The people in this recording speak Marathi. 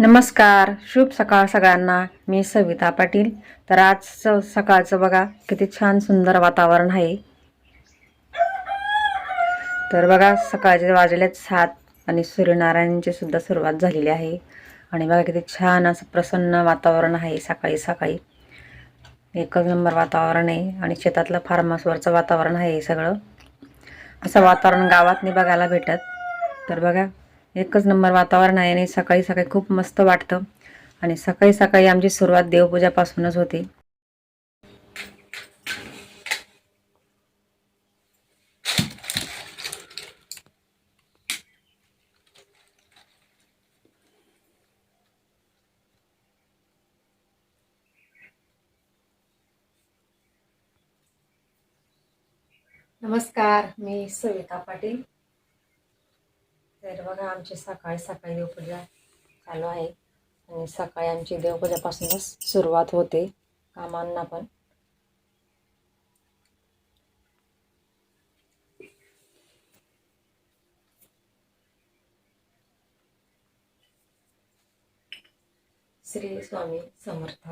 नमस्कार शुभ सकाळ सगळ्यांना. मी सविता पाटील. तर आज सकाळचं बघा किती छान सुंदर वातावरण आहे. तर बघा सकाळचे वाजलेत सात आणि सूर्यनारायणची सुद्धा सुरुवात झालेली आहे. आणि बघा किती छान असं प्रसन्न वातावरण आहे सकाळी सकाळी. एकच नंबर वातावरण आहे आणि शेतातलं फार्महाऊसवरचं वातावरण आहे हे सगळं. असं वातावरण गावात नाही बघायला भेटत. तर बघा एकच नंबर वातावरण आहे आणि सकाळी सकाळी खूप मस्त वाटतं. आणि सकाळी सकाळी आमची सुरुवात देवपूजापासूनच होते. नमस्कार मी सविता पाटील. तर बघा आमची सकाळी सकाळी देवपूजा चालू आहे. आणि सकाळी आमची देवपूजापासूनच सुरुवात होते कामांना पण. श्री स्वामी समर्थ.